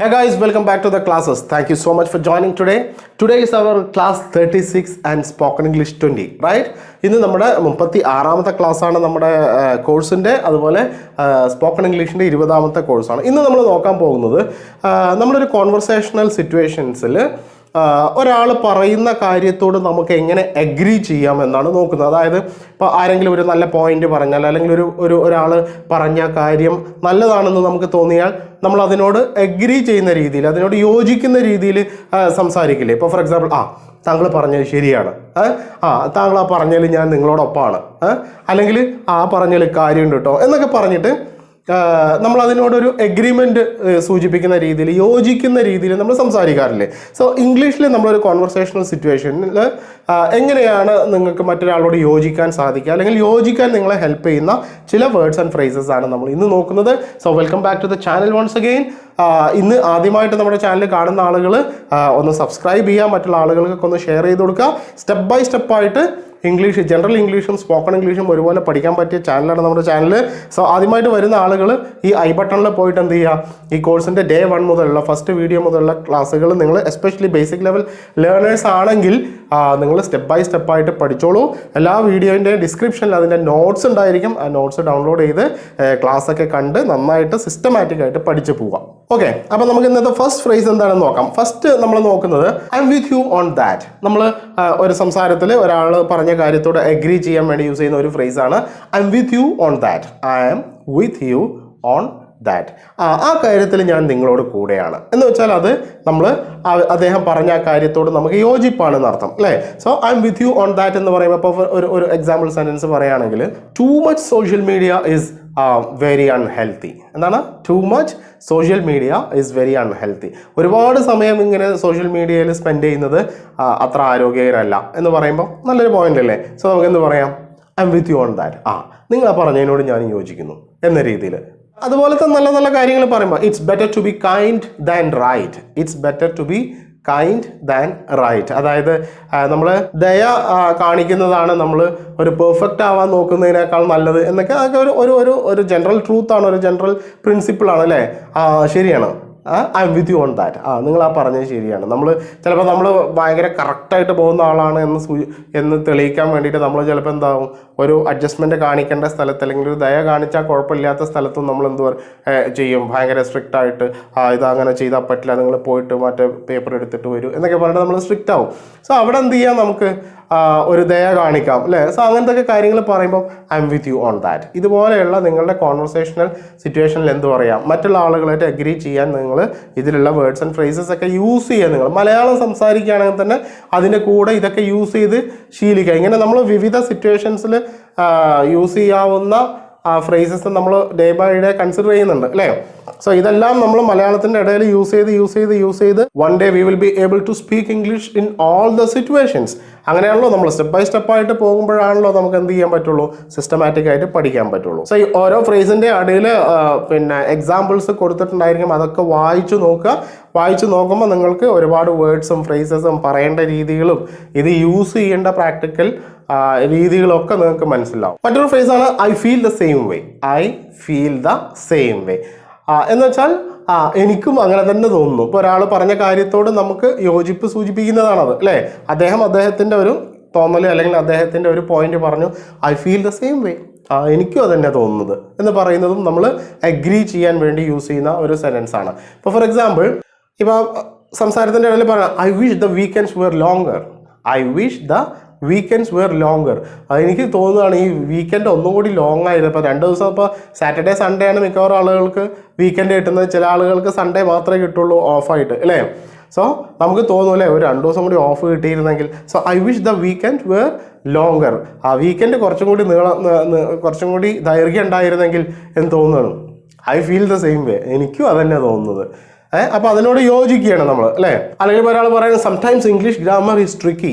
Hey guys, welcome back to the classes. Thank you so much for joining today. Today is our class 36 and spoken English 20, right? ഇന്ന് നമ്മുടെ മുപ്പത്തി ആറാമത്തെ ക്ലാസ്സാണ് നമ്മുടെ കോഴ്സിന്റെ അതുപോലെ സ്പോക്കൺ ഇംഗ്ലീഷിന്റെ ഇരുപതാമത്തെ കോഴ്സാണ് ഇന്ന് നമ്മൾ നോക്കാൻ പോകുന്നത് നമ്മളൊരു കോൺവെർസേഷണൽ സിറ്റുവേഷൻസിൽ ഒരാൾ പറയുന്ന കാര്യത്തോട് നമുക്ക് എങ്ങനെ അഗ്രി ചെയ്യാം എന്നാണ് നോക്കുന്നത്. അതായത് ഇപ്പോൾ ആരെങ്കിലും ഒരു നല്ല പോയിന്റ് പറഞ്ഞാൽ അല്ലെങ്കിൽ ഒരു ഒരു ഒരാൾ പറഞ്ഞ കാര്യം നല്ലതാണെന്ന് നമുക്ക് തോന്നിയാൽ നമ്മൾ അതിനോട് അഗ്രി ചെയ്യുന്ന രീതിയിൽ അതിനോട് യോജിക്കുന്ന രീതിയിൽ സംസാരിക്കില്ലേ? ഇപ്പോൾ ഫോർ എക്സാമ്പിൾ ആ താങ്കൾ പറഞ്ഞത് ശരിയാണ്. ആ താങ്കൾ ആ പറഞ്ഞതിൽ ഞാൻ നിങ്ങളോടൊപ്പമാണ്? അല്ലെങ്കിൽ ആ പറഞ്ഞതിൽ കാര്യമുണ്ട് കേട്ടോ എന്നൊക്കെ പറഞ്ഞിട്ട് നമ്മൾ അതിനോടൊരു എഗ്രിമെന്റ് സൂചിപ്പിക്കുന്ന രീതിയിൽ യോജിക്കുന്ന രീതിയിൽ നമ്മൾ സംസാരിക്കാറില്ലേ? സോ ഇംഗ്ലീഷിൽ നമ്മളൊരു കോൺവെർസേഷണൽ സിറ്റുവേഷനിൽ എങ്ങനെയാണ് നിങ്ങൾക്ക് മറ്റൊരാളോട് യോജിക്കാൻ സാധിക്കുക? അല്ലെങ്കിൽ യോജിക്കാൻ നിങ്ങളെ ഹെൽപ്പ് ചെയ്യുന്ന ചില വേർഡ്സ് ആൻഡ് ഫ്രേസസ് ആണ് നമ്മൾ ഇന്ന് നോക്കുന്നത്. So welcome back to the channel once again ഇന്ന് ആദ്യമായിട്ട് നമ്മുടെ ചാനൽ കാണുന്ന ആളുകൾ ഒന്ന് സബ്സ്ക്രൈബ് ചെയ്യുക മറ്റുള്ള ആളുകൾക്കൊക്കെ ഒന്ന് ഷെയർ ചെയ്ത് കൊടുക്കുക. സ്റ്റെപ്പ് ബൈ സ്റ്റെപ്പായിട്ട് ഇംഗ്ലീഷ് ജനറൽ ഇംഗ്ലീഷും സ്പോക്കൺ ഇംഗ്ലീഷും ഒരുപോലെ പഠിക്കാൻ പറ്റിയ ചാനലാണ് നമ്മുടെ ചാനൽ സോ ആദ്യമായിട്ട് വരുന്ന ആളുകൾ ഈ ഐ ബട്ടണിൽ പോയിട്ട് എന്ത് ചെയ്യുക ഈ കോഴ്സിന്റെ ഡേ വൺ മുതലുള്ള ഫസ്റ്റ് വീഡിയോ മുതലുള്ള ക്ലാസ്സുകൾ നിങ്ങൾ എസ്പെഷ്യലി ബേസിക് ലെവൽ ലേണേഴ്സ് ആണെങ്കിൽ നിങ്ങൾ സ്റ്റെപ്പ് ബൈ സ്റ്റെപ്പായിട്ട് പഠിച്ചോളൂ. എല്ലാ വീഡിയോന്റെ ഡിസ്ക്രിപ്ഷനിൽ അതിന്റെ നോട്ട്സ് ഉണ്ടായിരിക്കും. ആ നോട്ട്സ് ഡൗൺലോഡ് ചെയ്ത് ക്ലാസ് ഒക്കെ കണ്ട് നന്നായിട്ട് സിസ്റ്റമാറ്റിക് ആയിട്ട് പഠിച്ചു പോവാം. ഓക്കെ അപ്പോൾ നമുക്ക് ഇന്നത്തെ ഫസ്റ്റ് ഫ്രേസ് എന്താണെന്ന് നോക്കാം. ഫസ്റ്റ് നമ്മൾ നോക്കുന്നത് I'm with you on that നമ്മൾ ഒരു സംസാരത്തിൽ ഒരാൾ പറഞ്ഞ കാര്യത്തോട് അഗ്രി ചെയ്യാൻ വേണ്ടി യൂസ് ചെയ്യുന്ന ഒരു ഫ്രേസാണ് I'm with you on that I am with you on that ആ ആ കാര്യത്തിൽ ഞാൻ നിങ്ങളോട് കൂടെയാണ്. എന്ന് വെച്ചാൽ അത് നമ്മൾ അദ്ദേഹം പറഞ്ഞ ആ കാര്യത്തോട് നമുക്ക് യോജിപ്പാണെന്ന് അർത്ഥം അല്ലേ? So I'm with you on that എന്ന് പറയുമ്പോൾ ഇപ്പോൾ ഒരു ഒരു എക്സാമ്പിൾ സെന്റൻസ് പറയുകയാണെങ്കിൽ too much social media is very unhealthy എന്താണ്? Too much social media is very unhealthy ഒരുപാട് സമയം ഇങ്ങനെ സോഷ്യൽ മീഡിയയിൽ സ്പെൻഡ് ചെയ്യുന്നത് അത്ര ആരോഗ്യകരമല്ല എന്ന് പറയുമ്പോൾ നല്ലൊരു പോയിന്റ് അല്ലേ? സോ നമുക്ക് എന്ത് പറയാം? I'm with you on that ആ നിങ്ങൾ പറഞ്ഞതിനോട് ഞാൻ യോജിക്കുന്നു. എന്ന രീതിയിൽ അതുപോലത്തെ നല്ല നല്ല കാര്യങ്ങൾ പറയുമ്പോൾ it's better to be kind than right it's better to be kind than right അതായത് നമ്മൾ ദയ കാണിക്കുന്നതാണ് നമ്മൾ ഒരു പെർഫെക്റ്റ് ആവാൻ നോക്കുന്നതിനേക്കാൾ നല്ലത് എന്നൊക്കെ അതൊക്കെ ഒരു ഒരു ഒരു ഒരു ജനറൽ ട്രൂത്താണ് ഒരു ജനറൽ പ്രിൻസിപ്പിളാണ് അല്ലേ? ശരിയാണ്. I'm with you on that ആ നിങ്ങൾ ആ പറഞ്ഞത് ശരിയാണ്. നമ്മൾ ചിലപ്പോൾ നമ്മൾ ഭയങ്കര കറക്റ്റായിട്ട് പോകുന്ന ആളാണ് എന്ന് സൂ- എന്ന് തെളിയിക്കാൻ വേണ്ടിയിട്ട് നമ്മൾ ചിലപ്പോൾ എന്താവും? ഒരു അഡ്ജസ്റ്റ്മെന്റ് കാണിക്കേണ്ട സ്ഥലത്ത് അല്ലെങ്കിൽ ഒരു ദയ കാണിച്ചാൽ കുഴപ്പമില്ലാത്ത സ്ഥലത്തും നമ്മൾ എന്ത് ചെയ്യും. ഭയങ്കര സ്ട്രിക്റ്റ് ആയിട്ട് ആ ഇത് അങ്ങനെ ചെയ്താൽ പറ്റില്ല നിങ്ങൾ പോയിട്ട് മറ്റേ പേപ്പർ എടുത്തിട്ട് വരൂ എന്നൊക്കെ പറഞ്ഞിട്ട് നമ്മൾ സ്ട്രിക്റ്റ് ആവും. സോ അവിടെ എന്ത് ചെയ്യാം നമുക്ക്? ഒരു ദയ കാണിക്കാം അല്ലേ? സോ അങ്ങനത്തെ കാര്യങ്ങൾ പറയുമ്പോൾ I'm with you on that ഇതുപോലെയുള്ള നിങ്ങളുടെ കോൺവെർസേഷണൽ സിറ്റുവേഷനിൽ എന്ത് പറയാം? മറ്റുള്ള ആളുകളായിട്ട് അഗ്രി ചെയ്യാൻ നിങ്ങൾ ഇതിലുള്ള വേർഡ്സ് ആൻഡ് ഫ്രേസസ് ഒക്കെ യൂസ് ചെയ്യുക നിങ്ങൾ മലയാളം സംസാരിക്കുകയാണെങ്കിൽ തന്നെ അതിന്റെ കൂടെ ഇതൊക്കെ യൂസ് ചെയ്ത് ശീലിക്കുക. ഇങ്ങനെ നമ്മൾ വിവിധ സിറ്റുവേഷൻസിൽ യൂസ് ചെയ്യാവുന്ന ഫ്രേസസ് നമ്മൾ ഡേ ബൈ ഡേ കൺസിഡർ ചെയ്യുന്നുണ്ട് അല്ലേ? സോ ഇതെല്ലാം നമ്മൾ മലയാളത്തിന്റെ ഇടയിൽ യൂസ് ചെയ്ത് യൂസ് ചെയ്ത് യൂസ് ചെയ്ത് one day we will be able to speak English in all the situations അങ്ങനെയാണല്ലോ നമ്മൾ സ്റ്റെപ്പ് ബൈ സ്റ്റെപ്പ് ആയിട്ട് പോകുമ്പോഴാണല്ലോ നമുക്ക് എന്ത് ചെയ്യാൻ പറ്റുള്ളൂ? സിസ്റ്റമാറ്റിക് ആയിട്ട് പഠിക്കാൻ പറ്റുള്ളൂ. സോ ഈ ഓരോ ഫ്രേസിന്റെ ഇടയിൽ പിന്നെ എക്സാമ്പിൾസ് കൊടുത്തിട്ടുണ്ടായിരിക്കും. അതൊക്കെ വായിച്ചു നോക്കുക. വായിച്ചു നോക്കുമ്പോൾ നിങ്ങൾക്ക് ഒരുപാട് വേർഡ്സും ഫ്രേസസും പറയേണ്ട രീതികളും ഇത് യൂസ് ചെയ്യേണ്ട പ്രാക്ടിക്കൽ രീതികളൊക്കെ നിങ്ങൾക്ക് മനസ്സിലാവും. മറ്റൊരു ഫ്രേസ് ആണ് I feel the same way I feel the same way എന്ന് വെച്ചാൽ ആ എനിക്കും അങ്ങനെ തന്നെ തോന്നുന്നു. ഇപ്പോൾ ഒരാൾ പറഞ്ഞ കാര്യത്തോട് നമുക്ക് യോജിപ്പ് സൂചിപ്പിക്കുന്നതാണത് അല്ലേ? അദ്ദേഹം അദ്ദേഹത്തിന്റെ ഒരു തോന്നൽ അല്ലെങ്കിൽ അദ്ദേഹത്തിന്റെ ഒരു പോയിന്റ് പറഞ്ഞു I feel the same way ആ എനിക്കും അതന്നെ തോന്നുന്നത് എന്ന് പറയുന്നതും നമ്മൾ അഗ്രി ചെയ്യാൻ വേണ്ടി യൂസ് ചെയ്യുന്ന ഒരു സെന്റൻസ് ആണ്. ഇപ്പോൾ ഫോർ എക്സാമ്പിൾ ഇപ്പോൾ സംസാരത്തിന്റെ ഇടയിൽ പറയാം I wish the weekends were longer I wish the weekends were longer അതെനിക്ക് തോന്നുകയാണ് ഈ വീക്കെൻഡ് ഒന്നും കൂടി ലോങ് ആയിരുന്നു. ഇപ്പോൾ രണ്ട് ദിവസം ഇപ്പോൾ സാറ്റർഡേ സൺഡേ ആണ് മിക്കവാറും ആളുകൾക്ക് വീക്കെൻഡ് കിട്ടുന്നത്. ചില ആളുകൾക്ക് സൺഡേ മാത്രമേ കിട്ടുള്ളൂ ഓഫായിട്ട് അല്ലേ? സോ നമുക്ക് തോന്നും അല്ലേ ഒരു രണ്ട് ദിവസം കൂടി ഓഫ് കിട്ടിയിരുന്നെങ്കിൽ. So I wish the weekend were longer ആ വീക്കെൻഡ് കുറച്ചും കൂടി നീളം കുറച്ചും കൂടി ദൈർഘ്യം ഉണ്ടായിരുന്നെങ്കിൽ എന്ന് തോന്നുകയാണ് I feel the same way എനിക്കും അതന്നെ തോന്നുന്നത്. ഏഹ് അപ്പോൾ അതിനോട് യോജിക്കുകയാണ് നമ്മൾ അല്ലേ? അല്ലെങ്കിൽ ഒരാൾ പറയുന്നത് sometimes English grammar is tricky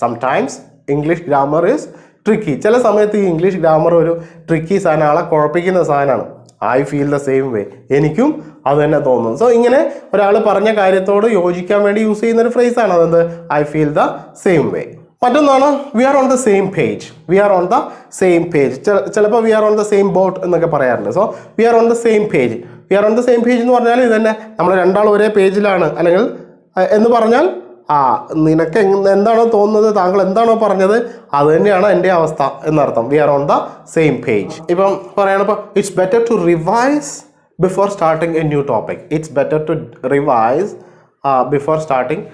sometimes English grammar is tricky ചില സമയത്ത് ഈ ഇംഗ്ലീഷ് ഗ്രാമർ ഒരു ട്രിക്കി സാധനം ആളെ കുഴപ്പിക്കുന്ന സാധനമാണ്. I feel the same way എനിക്കും അത് തന്നെ തോന്നുന്നു സോ ഇങ്ങനെ ഒരാൾ പറഞ്ഞ കാര്യത്തോട് യോജിക്കാൻ വേണ്ടി യൂസ് ചെയ്യുന്ന ഒരു ഫ്രേസാണ് അതെന്ത്? I feel the same way മറ്റൊന്നാണ് we are on the same page we are on the same page ചിലപ്പോൾ we are on the same boat എന്നൊക്കെ പറയാറുണ്ട്. So we are on the same page we are on the same page എന്ന് പറഞ്ഞാൽ ഇത് തന്നെ നമ്മൾ രണ്ടാൾ ഒരേ പേജിലാണ് അല്ലെങ്കിൽ എന്ന് പറഞ്ഞാൽ ആ നിനക്ക് എന്താണോ തോന്നുന്നത് താങ്കൾ എന്താണോ പറഞ്ഞത് അത് തന്നെയാണ് എന്റെ അവസ്ഥ എന്നർത്ഥം. We are on the same page ഇപ്പം പറയണം ഇപ്പോൾ it's better to revise before starting a new topic it's better to revise before starting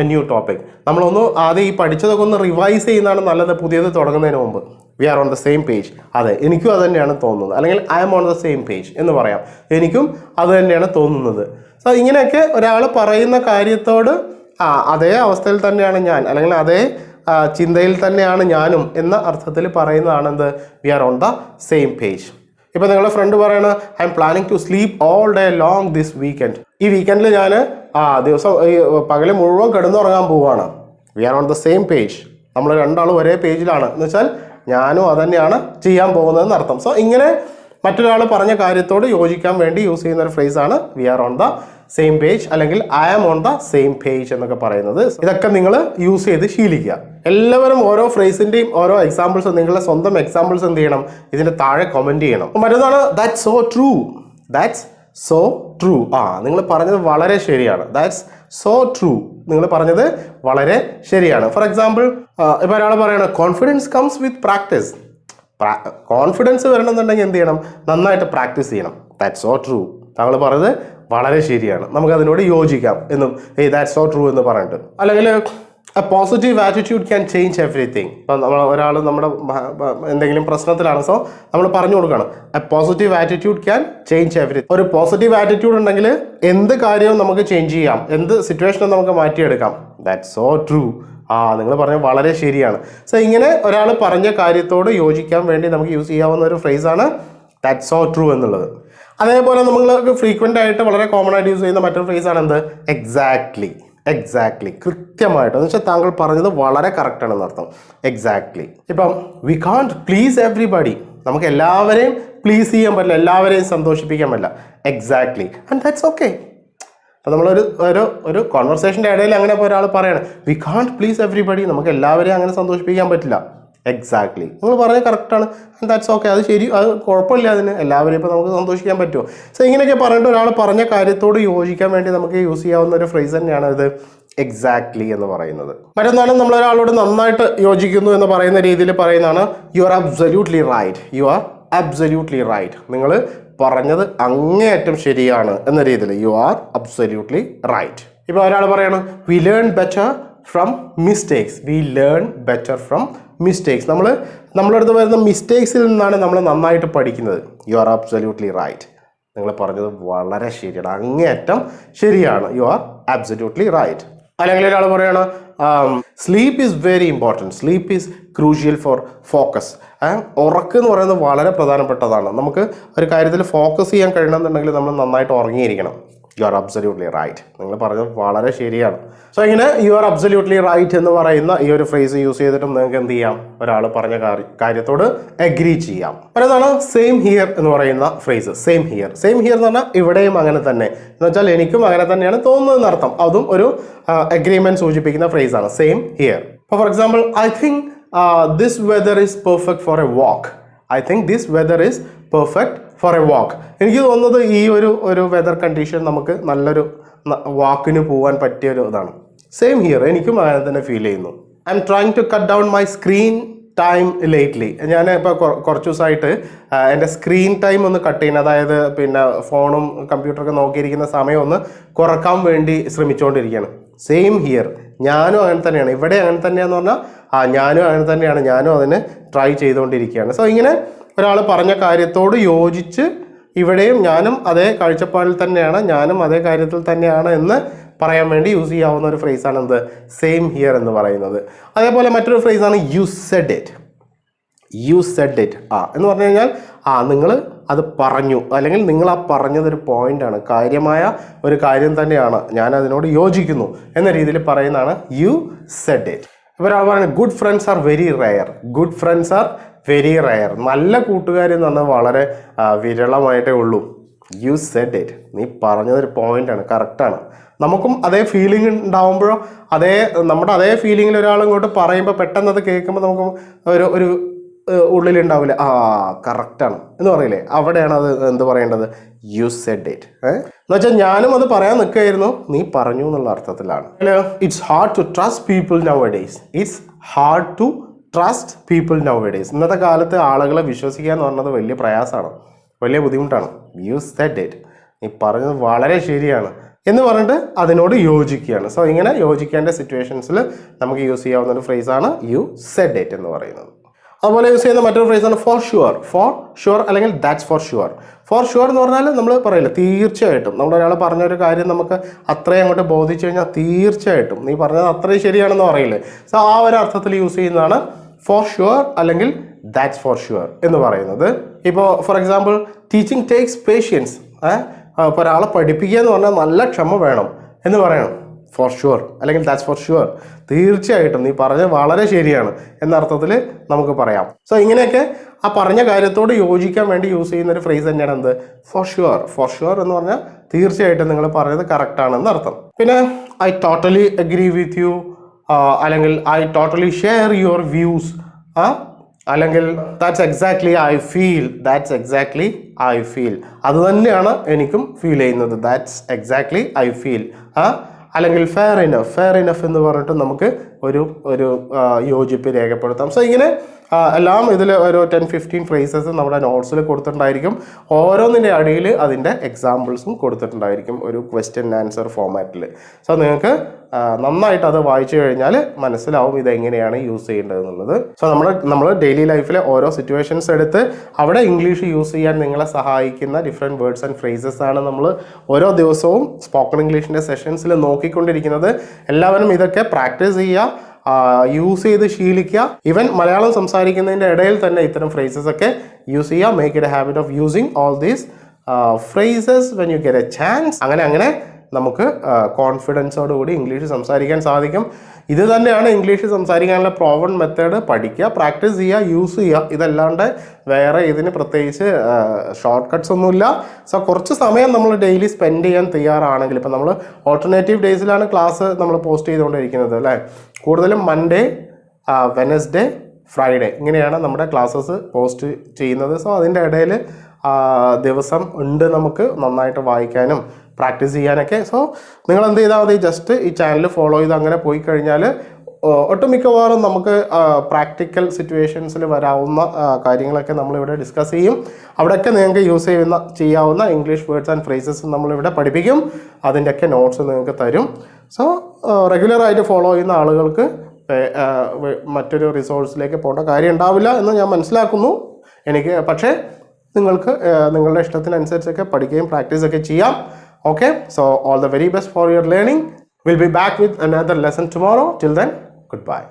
a new topic നമ്മളൊന്ന് ആദ്യം ഈ പഠിച്ചതൊക്കെ ഒന്ന് റിവൈസ് ചെയ്യുന്നതാണ് നല്ലത് പുതിയത് തുടങ്ങുന്നതിന് മുമ്പ്. We are on the same page അതെ എനിക്കും അത് തന്നെയാണ് തോന്നുന്നത്. അല്ലെങ്കിൽ I'm on the same page എന്ന് പറയാം. എനിക്കും അത് തന്നെയാണ് തോന്നുന്നത്. സോ ഇങ്ങനെയൊക്കെ ഒരാൾ പറയുന്ന കാര്യത്തോട് ആ അതേ അവസ്ഥയിൽ തന്നെയാണ് ഞാൻ. അല്ലെങ്കിൽ അതേ ചിന്തയിൽ തന്നെയാണ് ഞാനും എന്ന അർത്ഥത്തിൽ പറയുന്നതാണ് എന്ത് we are on the same page ഇപ്പം നിങ്ങളുടെ ഫ്രണ്ട് പറയണ I'm planning to sleep all day long this weekend ഈ വീക്കെൻഡിൽ ഞാൻ ആ ദിവസം ഈ പകൽ മുഴുവൻ കിടന്നുറങ്ങാൻ പോവുകയാണ് we are on the same page നമ്മൾ രണ്ടാളും ഒരേ പേജിലാണ് എന്ന് വെച്ചാൽ ഞാനും അതന്നെയാണ് ചെയ്യാൻ പോകുന്നതെന്ന് അർത്ഥം. സോ ഇങ്ങനെ മറ്റൊരാൾ പറഞ്ഞ കാര്യത്തോട് യോജിക്കാൻ വേണ്ടി യൂസ് ചെയ്യുന്ന ഒരു ഫ്രേസാണ് we are on the same page അല്ലെങ്കിൽ I am on the same page എന്നൊക്കെ പറയുന്നത്. ഇതൊക്കെ നിങ്ങൾ യൂസ് ചെയ്ത് ശീലിക്കുക. എല്ലാവരും ഓരോ ഫ്രേസിന്റെയും ഓരോ എക്സാമ്പിൾസ് നിങ്ങളുടെ സ്വന്തം എക്സാമ്പിൾസ് എന്ത് ചെയ്യണം? ഇതിന്റെ താഴെ കമന്റ് ചെയ്യണം. മറ്റൊന്നാണ് that so true that's so true ആ നിങ്ങൾ പറഞ്ഞത് വളരെ ശരിയാണ്. ദാറ്റ്സ് സോ ട്രൂ നിങ്ങൾ പറഞ്ഞത് വളരെ ശരിയാണ്. ഫോർ എക്സാമ്പിൾ ഇപ്പൊ ഒരാൾ പറയണ confidence comes with practice confidence വരണമെന്നുണ്ടെങ്കിൽ എന്ത് ചെയ്യണം? നന്നായിട്ട് പ്രാക്ടീസ് ചെയ്യണം. ദാറ്റ് സോ ട്രൂ താങ്കൾ പറഞ്ഞത് വളരെ ശരിയാണ്. നമുക്ക് അതിനോട് യോജിക്കാം എന്നും ഏയ് ദാറ്റ് സോ ട്രൂ എന്ന് പറഞ്ഞിട്ട്. അല്ലെങ്കിൽ a positive attitude can change everything ഇപ്പം നമ്മൾ ഒരാൾ നമ്മുടെ എന്തെങ്കിലും പ്രശ്നത്തിലാണ് സോ നമ്മൾ പറഞ്ഞു കൊടുക്കണം. A positive attitude can change every ഒരു പോസിറ്റീവ് ആറ്റിറ്റ്യൂഡ് ഉണ്ടെങ്കിൽ എന്ത് കാര്യവും നമുക്ക് ചേഞ്ച് ചെയ്യാം. എന്ത് സിറ്റുവേഷനും നമുക്ക് മാറ്റിയെടുക്കാം. ദാറ്റ്സ് സോ ട്രൂ ആ നിങ്ങൾ പറഞ്ഞ വളരെ ശരിയാണ്. സോ ഇങ്ങനെ ഒരാൾ പറഞ്ഞ കാര്യത്തോട് യോജിക്കാൻ വേണ്ടി നമുക്ക് യൂസ് ചെയ്യാവുന്ന ഒരു ഫ്രേസാണ് ദാറ്റ്സ് സോ ട്രൂ എന്നുള്ളത്. അതേപോലെ നമ്മൾ ഫ്രീക്വന്റ് ആയിട്ട് വളരെ കോമൺ ആയിട്ട് യൂസ് ചെയ്യുന്ന മറ്റൊരു ഫ്രേസാണ് എന്ത്? എക്സാക്ട്ലി എക്സാക്ട്ലി കൃത്യമായിട്ട്. എന്ന് വെച്ചാൽ താങ്കൾ പറഞ്ഞത് വളരെ കറക്റ്റ് ആണെന്ന് അർത്ഥം. എക്സാക്ട്ലി ഇപ്പം വി കാൺട്ട് പ്ലീസ് എവ്രിബഡി നമുക്ക് എല്ലാവരെയും പ്ലീസ് ചെയ്യാൻ പറ്റില്ല. എല്ലാവരെയും സന്തോഷിപ്പിക്കാൻ പറ്റില്ല. എക്സാക്ട്ലി ആൻഡ് ദാറ്റ്സ് ഓക്കെ അപ്പോൾ നമ്മളൊരു ഒരു ഒരു കോൺവെർസേഷന്റെ ഇടയിൽ അങ്ങനെ ഒരാൾ പറയണം വി കാൺ പ്ലീസ് എവ്രിബഡി നമുക്ക് എല്ലാവരെയും അങ്ങനെ സന്തോഷിപ്പിക്കാൻ പറ്റില്ല. എക്സാക്ട്ലി നിങ്ങൾ പറഞ്ഞത് കറക്റ്റാണ് ദാറ്റ്സ് ഓക്കെ അത് ശരി അത് കുഴപ്പമില്ല അതിന്. എല്ലാവരെയും ഇപ്പോൾ നമുക്ക് സന്തോഷിക്കാൻ പറ്റുമോ? സോ ഇങ്ങനെയൊക്കെ പറഞ്ഞിട്ട് ഒരാൾ പറഞ്ഞ കാര്യത്തോട് യോജിക്കാൻ വേണ്ടി നമുക്ക് യൂസ് ചെയ്യാവുന്ന ഒരു ഫ്രേസ് തന്നെയാണ് ഇത്. എക്സാക്ട്ലി എന്ന് പറയുന്നത്. മറ്റൊന്നാണ് നമ്മളൊരാളോട് നന്നായിട്ട് യോജിക്കുന്നു എന്ന് പറയുന്ന രീതിയിൽ പറയുന്നതാണ് you are absolutely right you are absolutely right നിങ്ങൾ പറഞ്ഞത് അങ്ങേയറ്റം ശരിയാണ് എന്ന രീതിയിൽ യു ആർ അബ്സല്യൂട്ട്ലി റൈറ്റ് ഇപ്പോൾ ഒരാൾ പറയണം we learn better from mistakes we learn better from mistakes നമ്മൾ നമ്മളടുത്ത് വരുന്ന മിസ്റ്റേക്സിൽ നിന്നാണ് നമ്മൾ നന്നായിട്ട് പഠിക്കുന്നത്. യു ആർ അബ്സല്യൂട്ട്ലി റൈറ്റ് നിങ്ങൾ പറഞ്ഞത് വളരെ ശരിയാണ്. അങ്ങേയറ്റം ശരിയാണ്. യു ആർ അബ്സല്യൂട്ട്ലി റൈറ്റ് അല്ലെങ്കിൽ ഒരാൾ പറയുകയാണ് sleep is very important sleep is crucial for focus ഉറക്ക് എന്ന് പറയുന്നത് വളരെ പ്രധാനപ്പെട്ടതാണ്. നമുക്ക് ഒരു കാര്യത്തിൽ ഫോക്കസ് ചെയ്യാൻ കഴിയണമെന്നുണ്ടെങ്കിൽ നമ്മൾ നന്നായിട്ട് ഉറങ്ങിയിരിക്കണം. യു ആർ അബ്സല്യൂട്ട്ലി റൈറ്റ് നിങ്ങൾ പറഞ്ഞത് വളരെ ശരിയാണ്. സോ ഇങ്ങനെ യു ആർ അബ്സല്യൂട്ട്ലി റൈറ്റ് എന്ന് പറയുന്ന ഈ ഒരു ഫ്രേസ് യൂസ് ചെയ്തിട്ടും നിങ്ങൾക്ക് എന്ത് ചെയ്യാം? ഒരാൾ പറഞ്ഞ കാര്യത്തോട് അഗ്രി ചെയ്യാം. പലതാണ് സെയിം ഹിയർ എന്ന് പറയുന്ന phrase same here same here എന്ന് പറഞ്ഞാൽ ഇവിടെയും അങ്ങനെ തന്നെ. എന്ന് വെച്ചാൽ എനിക്കും അങ്ങനെ തന്നെയാണ് തോന്നുന്നതെന്ന് അർത്ഥം. അതും ഒരു അഗ്രിമെന്റ് സൂചിപ്പിക്കുന്ന ഫ്രേസ് ആണ്. Same here for example I think this weather is perfect for a walk I think this weather is perfect for a walk എനിക്ക് തോന്നുന്നത് ഈ ഒരു ഒരു വെതർ കണ്ടീഷൻ നമുക്ക് നല്ലൊരു വാക്കിന് പോകാൻ പറ്റിയ ഒരു ഇതാണ്. സെയിം ഹിയർ എനിക്കും അങ്ങനെ തന്നെ ഫീൽ ചെയ്യുന്നു. I'm trying to cut down my screen time lately ഞാൻ ഇപ്പോൾ കുറച്ച് ദിവസമായിട്ട് എന്റെ സ്ക്രീൻ ടൈം ഒന്ന് കട്ട് ചെയ്യുന്നത് അതായത് പിന്നെ ഫോണും കമ്പ്യൂട്ടറൊക്കെ നോക്കിയിരിക്കുന്ന സമയം ഒന്ന് കുറയ്ക്കാൻ വേണ്ടി ശ്രമിച്ചുകൊണ്ടിരിക്കുകയാണ് സെയിം ഹിയർ ഞാനും അങ്ങനെ തന്നെയാണ്. ഇവിടെ അങ്ങനെ തന്നെയാണെന്ന് പറഞ്ഞാൽ ആ ഞാനും അങ്ങനെ തന്നെയാണ്. ഞാനും അതിന് ട്രൈ ചെയ്തുകൊണ്ടിരിക്കുകയാണ് സോ ഇങ്ങനെ ഒരാൾ പറഞ്ഞ കാര്യത്തോട് യോജിച്ച് ഇവിടെയും ഞാനും അതേ കാഴ്ചപ്പാടിൽ തന്നെയാണ് ഞാനും അതേ കാര്യത്തിൽ തന്നെയാണ് എന്ന് പറയാൻ വേണ്ടി യൂസ് ചെയ്യാവുന്ന ഒരു phrase-ആണ് എന്ത്? സെയിം ഹിയർ എന്ന് പറയുന്നത്. അതേപോലെ മറ്റൊരു ഫ്രേസ് ആണ് you said it you said it ആ എന്ന് പറഞ്ഞു കഴിഞ്ഞാൽ ആ നിങ്ങൾ അത് പറഞ്ഞു. അല്ലെങ്കിൽ നിങ്ങൾ ആ പറഞ്ഞതൊരു പോയിന്റാണ് കാര്യമായ ഒരു കാര്യം തന്നെയാണ്. ഞാൻ അതിനോട് യോജിക്കുന്നു എന്ന രീതിയിൽ പറയുന്നതാണ് യു സെഡ് ഇറ്റ് ഒരാൾ പറയുന്നത് good friends are very rare good friends are very rare നല്ല കൂട്ടുകാർ എന്ന് പറഞ്ഞാൽ വളരെ വിരളമായിട്ടേ ഉള്ളൂ. യു സെഡ് ഇറ്റ് നീ പറഞ്ഞതൊരു പോയിന്റാണ് കറക്റ്റാണ് നമുക്കും അതേ ഫീലിംഗ് ഉണ്ടാവുമ്പോഴോ അതേ നമ്മുടെ അതേ ഫീലിങ്ങിൽ ഒരാൾ ഇങ്ങോട്ട് പറയുമ്പോൾ പെട്ടെന്ന് അത് കേൾക്കുമ്പോൾ നമുക്ക് ഒരു ഒരു ഏഹ്, ഉള്ളിലുണ്ടാവില്ല? ആ കറക്റ്റാണ് എന്ന് പറയില്ലേ? അവിടെയാണ് അത് എന്ത് പറയേണ്ടത്? യു സെഡ് ഇറ്റ് എന്ന് വെച്ചാൽ ഞാനും അത് പറയാൻ നിൽക്കുകയായിരുന്നു നീ പറഞ്ഞു എന്നുള്ള അർത്ഥത്തിലാണ്. It's hard to trust people nowadays it's hard to trust people nowadays ഇന്നത്തെ കാലത്ത് ആളുകളെ വിശ്വസിക്കുക എന്ന് പറഞ്ഞത് വലിയ പ്രയാസമാണ്. വലിയ ബുദ്ധിമുട്ടാണ്. യൂസ് ദ ഡേറ്റ് നീ പറഞ്ഞത് വളരെ ശരിയാണ്. എന്ന് പറഞ്ഞിട്ട് അതിനോട് യോജിക്കുകയാണ്. സോ ഇങ്ങനെ യോജിക്കേണ്ട സിറ്റുവേഷൻസിൽ നമുക്ക് യൂസ് ചെയ്യാവുന്ന ഒരു ഫ്രേസാണ് യു സെഡ് ഡേറ്റ് എന്ന് പറയുന്നത്. അതുപോലെ യൂസ് ചെയ്യുന്ന മറ്റൊരു ഫ്രേസാണ് ഫോർ ഷുവർ ഫോർ ഷുവർ അല്ലെങ്കിൽ that's for sure for sure എന്ന് പറഞ്ഞാൽ നമ്മൾ പറയില്ല തീർച്ചയായിട്ടും. നമ്മൾ ഒരാൾ പറഞ്ഞ ഒരു കാര്യം നമുക്ക് അത്രയും അങ്ങോട്ട് ബോധിച്ചു കഴിഞ്ഞാൽ തീർച്ചയായിട്ടും. നീ പറഞ്ഞത് അത്രയും ശരിയാണെന്ന് പറയില്ലേ. സോ ആ ഒരു അർത്ഥത്തിൽ യൂസ് ചെയ്യുന്നതാണ് ഫോർ ഷുവർ അല്ലെങ്കിൽ ദാറ്റ്സ് ഫോർ ഷുവർ എന്ന് പറയുന്നത്. ഇപ്പോൾ for example teaching takes patience ഇപ്പോൾ ഒരാളെ പഠിപ്പിക്കുക എന്ന് പറഞ്ഞാൽ നല്ല ക്ഷമ വേണം എന്ന് പറയണം. ഫോർ ഷുവർ അല്ലെങ്കിൽ ദാറ്റ്സ് ഫോർ ഷുവർ തീർച്ചയായിട്ടും നീ പറഞ്ഞത് വളരെ ശരിയാണ്. എന്ന അർത്ഥത്തിൽ നമുക്ക് പറയാം. സോ ഇങ്ങനെയൊക്കെ ആ പറഞ്ഞ കാര്യത്തോട് യോജിക്കാൻ വേണ്ടി യൂസ് ചെയ്യുന്ന ഒരു ഫ്രേസ് തന്നെയാണ് എന്ത്? ഫോർ ഷുവർ ഫോർ ഷുവർ എന്ന് പറഞ്ഞാൽ തീർച്ചയായിട്ടും നിങ്ങൾ പറഞ്ഞത് കറക്റ്റാണെന്ന് അർത്ഥം. പിന്നെ I totally agree with you അല്ലെങ്കിൽ I totally share your views അല്ലെങ്കിൽ that's exactly I feel that's exactly I feel അത് തന്നെയാണ് എനിക്കും ഫീൽ ചെയ്യുന്നത്. ദാറ്റ്സ് എക്സാക്ട്ലി ഐ ഫീൽ അല്ലെങ്കിൽ ഫെയർ ഇനഫ് ഫെയർ ഇനഫ് എന്ന് പറഞ്ഞിട്ട് നമുക്ക് ഒരു ഒരു യോജിപ്പ് രേഖപ്പെടുത്താം. സോ ഇങ്ങനെ എല്ലാം ഇതിൽ ഒരു ടെൻ ഫിഫ്റ്റീൻ ഫ്രേസസ് നമ്മുടെ നോട്ട്സിൽ കൊടുത്തിട്ടുണ്ടായിരിക്കും. ഓരോന്നിന്റെ അടിയിൽ അതിന്റെ എക്സാമ്പിൾസും കൊടുത്തിട്ടുണ്ടായിരിക്കും ഒരു ക്വസ്റ്റ്യൻ ആൻസർ ഫോമാറ്റിൽ സോ നിങ്ങൾക്ക് നന്നായിട്ട് അത് വായിച്ചു കഴിഞ്ഞാൽ മനസ്സിലാവും ഇതെങ്ങനെയാണ് യൂസ് ചെയ്യേണ്ടതെന്നുള്ളത്. സോ നമ്മൾ നമ്മൾ ഡെയിലി ലൈഫിലെ ഓരോ സിറ്റുവേഷൻസ് എടുത്ത് അവിടെ ഇംഗ്ലീഷ് യൂസ് ചെയ്യാൻ നിങ്ങളെ സഹായിക്കുന്ന ഡിഫറെന്റ് വേർഡ്സ് ആൻഡ് ഫ്രേസസ് ആണ് നമ്മൾ ഓരോ ദിവസവും സ്പോക്കൺ ഇംഗ്ലീഷിന്റെ സെഷൻസിൽ നോക്കിക്കൊണ്ടിരിക്കുന്നത്. എല്ലാവരും ഇതൊക്കെ പ്രാക്ടീസ് ചെയ്യുക. യൂസ് ചെയ്ത് ശീലിക്കുക. ഇവൻ മലയാളം സംസാരിക്കുന്നതിന്റെ ഇടയിൽ തന്നെ ഇത്തരം ഫ്രേസസ് ഒക്കെ യൂസ് ചെയ്യുക. Make it a habit of using all these phrases when you get a chance അങ്ങനെ അങ്ങനെ നമുക്ക് കോൺഫിഡൻസോടുകൂടി ഇംഗ്ലീഷ് സംസാരിക്കാൻ സാധിക്കും. ഇത് തന്നെയാണ് ഇംഗ്ലീഷ് സംസാരിക്കാനുള്ള പ്രോവൺ മെത്തേഡ് പഠിക്കുക പ്രാക്ടീസ് ചെയ്യുക യൂസ് ചെയ്യുക. ഇതല്ലാണ്ട് വേറെ ഇതിന് പ്രത്യേകിച്ച് ഷോർട്ട് കട്ട്സ് ഒന്നുമില്ല. സോ കുറച്ച് സമയം നമ്മൾ ഡെയിലി സ്പെൻഡ് ചെയ്യാൻ തയ്യാറാണെങ്കിൽ ഇപ്പം നമ്മൾ ഓൾട്ടർനേറ്റീവ് ഡേയ്സിലാണ് ക്ലാസ് നമ്മൾ പോസ്റ്റ് ചെയ്തുകൊണ്ടിരിക്കുന്നത് അല്ലേ? കൂടുതലും മൺഡേ വെനസ്ഡേ ഫ്രൈഡേ ഇങ്ങനെയാണ് നമ്മുടെ ക്ലാസ്സസ് പോസ്റ്റ് ചെയ്യുന്നത്. സോ അതിന്റെ ഇടയിൽ ദിവസം ഉണ്ട് നമുക്ക് നന്നായിട്ട് വായിക്കാനും പ്രാക്ടീസ് ചെയ്യാനൊക്കെ. സോ നിങ്ങൾ എന്ത് ചെയ്താൽ മതി ജസ്റ്റ് ഈ ചാനൽ ഫോളോ ചെയ്ത് അങ്ങനെ പോയി കഴിഞ്ഞാൽ ഒട്ടുമിക്കവാറും നമുക്ക് പ്രാക്ടിക്കൽ സിറ്റുവേഷൻസിൽ വരാവുന്ന കാര്യങ്ങളൊക്കെ നമ്മളിവിടെ ഡിസ്കസ് ചെയ്യും. അവിടെയൊക്കെ നിങ്ങൾക്ക് യൂസ് ചെയ്യുന്ന ചെയ്യാവുന്ന ഇംഗ്ലീഷ് വേർഡ്സ് ആൻഡ് ഫ്രേസസ് നമ്മളിവിടെ പഠിപ്പിക്കും. അതിന്റെയൊക്കെ നോട്ട്സ് നിങ്ങൾക്ക് തരും. സോ റെഗുലറായിട്ട് ഫോളോ ചെയ്യുന്ന ആളുകൾക്ക് മറ്റൊരു റിസോഴ്സിലേക്ക് പോകേണ്ട കാര്യം ഉണ്ടാവില്ല എന്ന് ഞാൻ മനസ്സിലാക്കുന്നു. എനിക്ക് പക്ഷേ നിങ്ങൾക്ക് നിങ്ങളുടെ ഇഷ്ടത്തിനനുസരിച്ചൊക്കെ പഠിക്കുകയും പ്രാക്ടീസൊക്കെ ചെയ്യാം. okay so all the very best for your learning. We'll be back with another lesson tomorrow. Till then goodbye.